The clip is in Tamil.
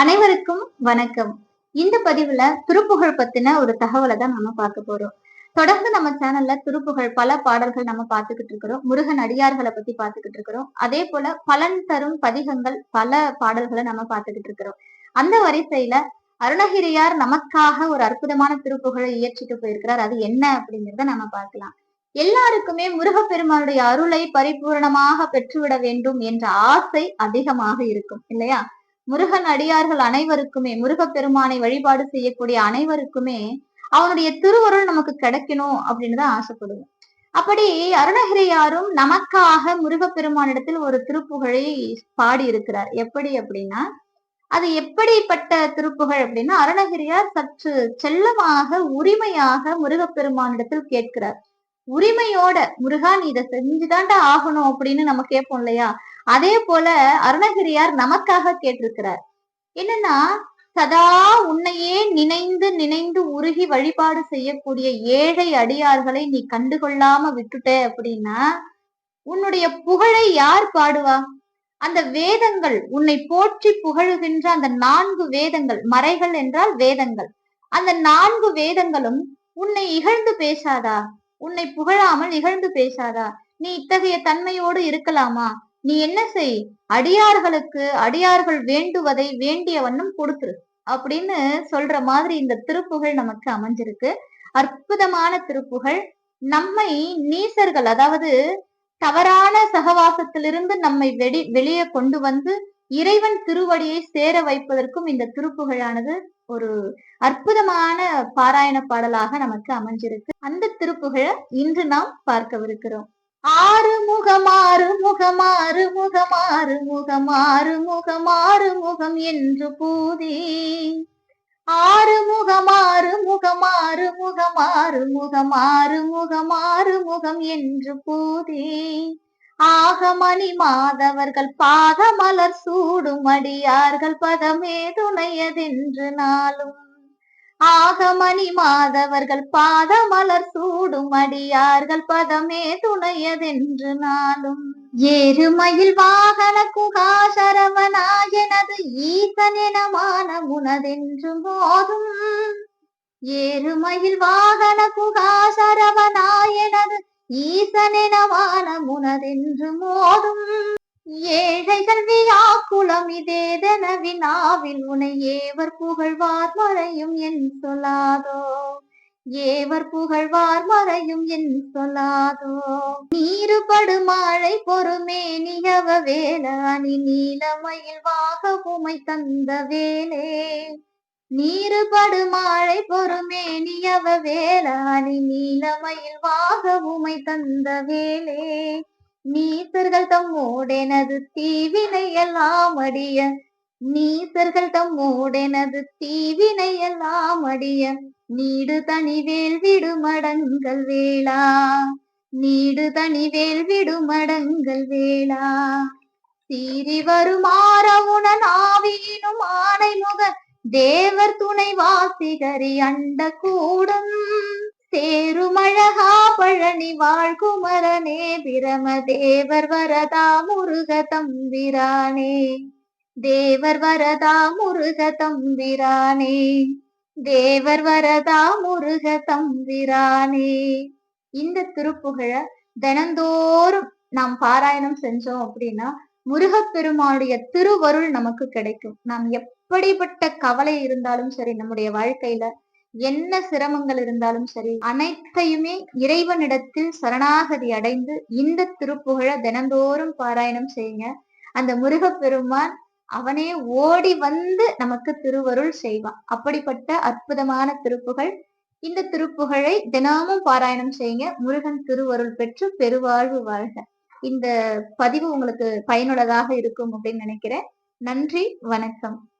அனைவருக்கும் வணக்கம். இந்த பதிவுல திருப்புகழ் பத்தின ஒரு தகவலை தான் நம்ம பார்க்க போறோம். தொடர்ந்து நம்ம சேனல்ல திருப்புகழ் பல பாடல்கள் நம்ம பார்த்துக்கிட்டு இருக்கிறோம். முருகன் அடியார்களை பத்தி பார்த்துக்கிட்டு இருக்கிறோம். அதே போல பலன் தரும் பதிகங்கள் பல பாடல்களை நம்ம பார்த்துக்கிட்டு இருக்கிறோம். அந்த வரிசையில அருணகிரியார் நமக்காக ஒரு அற்புதமான திருப்புகழை இயற்றிட்டு போயிருக்கிறார். அது என்ன அப்படிங்கிறத நம்ம பார்க்கலாம். எல்லாருக்குமே முருகப்பெருமானுடைய அருளை பரிபூர்ணமாக பெற்றுவிட வேண்டும் என்ற ஆசை அதிகமாக இருக்கும் இல்லையா? முருகன் அடியார்கள் அனைவருக்குமே முருகப்பெருமானை வழிபாடு செய்யக்கூடிய அனைவருக்குமே அவனுடைய திருவருள் நமக்கு கிடைக்கணும் அப்படின்னு தான் ஆசைப்படுவோம். அப்படி அருணகிரியாரும் நமக்காக முருகப்பெருமானிடத்தில் ஒரு திருப்புகழை பாடி இருக்கிறார் எப்படி அப்படின்னா அது எப்படிப்பட்ட திருப்புகழ் அப்படின்னா அருணகிரியார் சற்று செல்லமாக உரிமையாக முருகப்பெருமானிடத்தில் கேட்கிறார். உரிமையோட முருகா நீ இதை செஞ்சுதான்டா ஆகணும் அப்படின்னு நம்ம கேட்போம் இல்லையா? அதே போல அருணகிரியார் நமக்காக கேட்டிருக்கிறார். என்னன்னா சதா உன்னையே நினைந்து நினைந்து உருகி வழிபாடு செய்யக்கூடிய ஏழை அடியார்களை நீ கண்டுகொள்ளாம விட்டுட்ட அப்படின்னா உன்னுடைய புகழை யார் பாடுவா? அந்த வேதங்கள் உன்னை போற்றி புகழுகின்ற அந்த நான்கு வேதங்கள் மறைகள் என்றால் வேதங்கள். அந்த நான்கு வேதங்களும் உன்னை இகழ்ந்து பேசாதா? உன்னை புகழாமல் இகழ்ந்து பேசாதா? நீ இத்தகைய தன்மையோடு இருக்கலாமா? நீ என்ன செய்? அடியார்களுக்கு அடியார்கள் வேண்டுவதை வேண்டிய வண்ணம் கொடுத்துரு அப்படின்னு சொல்ற மாதிரி இந்த திருப்புகழ் நமக்கு அமைஞ்சிருக்கு. அற்புதமான திருப்புகழ். நம்மை நீசர்கள் அதாவது தவறான சகவாசத்திலிருந்து நம்மை வெடி வெளியே கொண்டு வந்து இறைவன் திருவடியை சேர வைப்பதற்கும் இந்த திருப்புகழானது ஒரு அற்புதமான பாராயண பாடலாக நமக்கு அமைஞ்சிருக்கு. அந்த திருப்புகழை இன்று நாம் பார்க்கவிருக்கிறோம். ஆறு முகம் ஆறு முகம் ஆறு முகம் ஆறு முகம் ஆறு முகம் ஆறு முகம் என்று பூதி ஆறு முகம் ஆறு முகம் ஆறு முகம் ஆறு முகம் ஆறு முகம் ஆறு முகம் என்று பூதி ஆகமணி மாதவர்கள் பாதமலர் சூடும் அடியார்கள் பதமே துணையதென்று நாளும். ஆகமணி மாதவர்கள் பாதமலர் சூடும் அடியார்கள் பதமே துணையதென்று நாளும். ஏறுமயில் வாகன குகாசரவனாயனது ஈசனெனமான முனதென்று போதும் ஏறுமயில் வாகன குகாசரவனாயனது ஈசனென முனதென்று மோதும். ஏழைகள் வியாக்குளம் இதேதென வினாவில் உனை ஏவர் புகழ்வார் மறையும் என் சொல்லாதோ. ஏவர் புகழ்வார் மறையும் என் சொல்லாதோ. நீருபடு மாழை பொறுமே நியவ வேல அணி நீலமயில் வாக உமை தந்த வேலே. நீருபடு மாழை பொறுமே நியவ வேல அணி நீலமயில் வாக உமை தந்த வேலே. நீசர்கள் தம்மோடெனது தீவினை எல்லாம் அடிய. நீசர்கள் தம்மோடெனது தீவினை எல்லாம் அடிய. நீடு தனிவேல் விடுமடங்கள் வேளா. நீடு தனிவேல் விடுமடங்கள் வேளா. சீறி வருமாறவுணன் ஆவியினும் ஆணைமுக. தேவர் துணை வாசிகரி அண்ட கூடும். தேருமழகா பழனி வாழ்குமரனே பிரமதேவர் வரதா முருக தம்பிரானே. தேவர் வரதா முருக தம்பிரானே. தேவர் வரதா முருக தம்பிரானே. இந்த திருப்புகழ தினந்தோறும் நாம் பாராயணம் செஞ்சோம் அப்படின்னா முருகப்பெருமானுடைய திருவருள் நமக்கு கிடைக்கும். நாம் எப்படிப்பட்ட கவலை இருந்தாலும் சரி நம்முடைய வாழ்க்கையில என்ன சிரமங்கள் இருந்தாலும் சரி அனைத்தையுமே இறைவனிடத்தில் சரணாகதி அடைந்து இந்த திருப்புகழ தினந்தோறும் பாராயணம் செய்யுங்க. அந்த முருகப்பெருமான் அவனே ஓடி வந்து நமக்கு திருவருள் செய்வான். அப்படிப்பட்ட அற்புதமான திருப்புகள் இந்த திருப்புகழை தினமும் பாராயணம் செய்யுங்க. முருகன் திருவருள் பெற்று பெருவாழ்வு வாழ்க. இந்த பதிவு உங்களுக்கு பயனுள்ளதாக இருக்கும் அப்படின்னு நினைக்கிறேன். நன்றி வணக்கம்.